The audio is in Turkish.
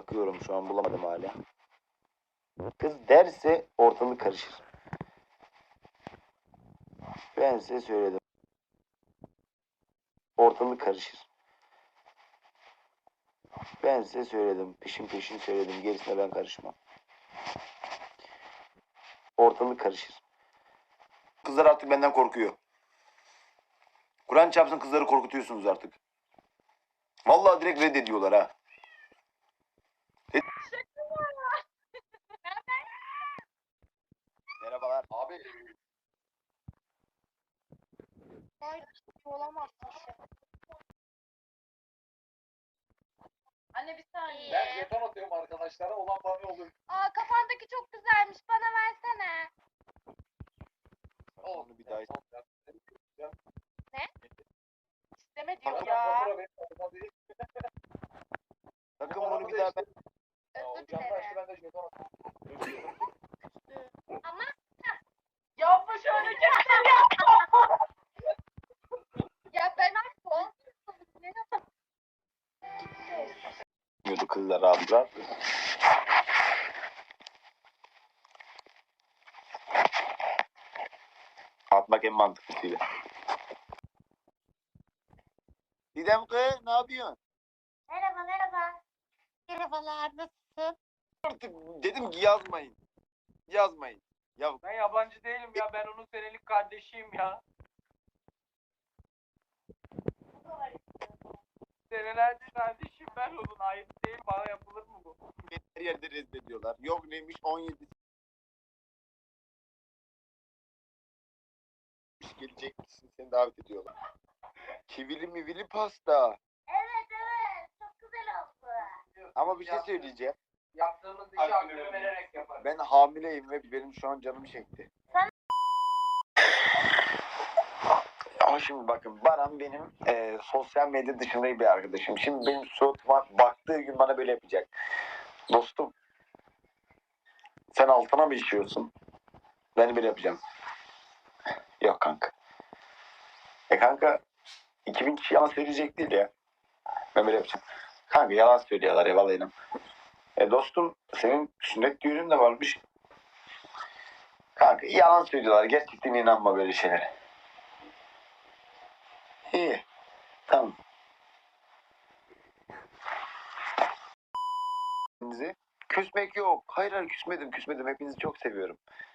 Bakıyorum şu an bulamadım hala. Kız derse ortalık karışır. Ben size söyledim. Ortalık karışır. Ben size söyledim. Peşin peşin söyledim. Gerisine ben karışmam. Ortalık karışır. Kızlar artık benden korkuyor. Kur'an çarpsın kızları korkutuyorsunuz artık. Vallahi direkt reddediyorlar ha. Merhabalar. Abi Ay olamazsın şu. Anne bir saniye. ben jeton atıyorum arkadaşlara olan bana oluyor. Aa kafandaki çok güzelmiş bana versene. Oğlum bir daha- İsteme diyor Takım ya. bunu adıma bir daha ben... Özür dilerim. ben de jeton atıyorum. Ama yapma şöyle kesin ya. ya ben artık yapayım? Diyordu kızlar rahat. Atmak en mantıklısıydı. Didem kız ne yapıyorsun? Merhaba merhaba. Merhabalar nasılsın? Artık dedim ki yazmayın. Yazmayın. Ya Ben yabancı değilim ya. Ben onun senelik kardeşiyim ya. Senelerdir kardeşim ben onun. Ayıp değil. Bana yapılır mı bu? beni her yerde reddediyorlar. Yok neymiş 17 gelecek misin seni davet ediyorlar. Kivili mivili pasta. Ama bir şey söyleyeceğim. Yaptığımız işi hakkını vererek yaparız. Ben hamileyim ve benim şu an canım çekti. Sen- Ama şimdi bakın Baran benim e, sosyal medya dışında bir arkadaşım. Şimdi benim suratıma baktığı gün bana böyle yapacak. Dostum sen altına mı işiyorsun? Ben böyle yapacağım. Yok kanka. E kanka 2000 kişi yalan söyleyecek değil ya. Ben böyle yapacağım. Kanka yalan söylüyorlar ya vallahi. E dostum senin sünnet düğünün de varmış. Kanka yalan söylüyorlar. Gerçekten inanma böyle şeylere. İyi. Tamam. Küsmek yok. Hayır hayır küsmedim küsmedim. Hepinizi çok seviyorum.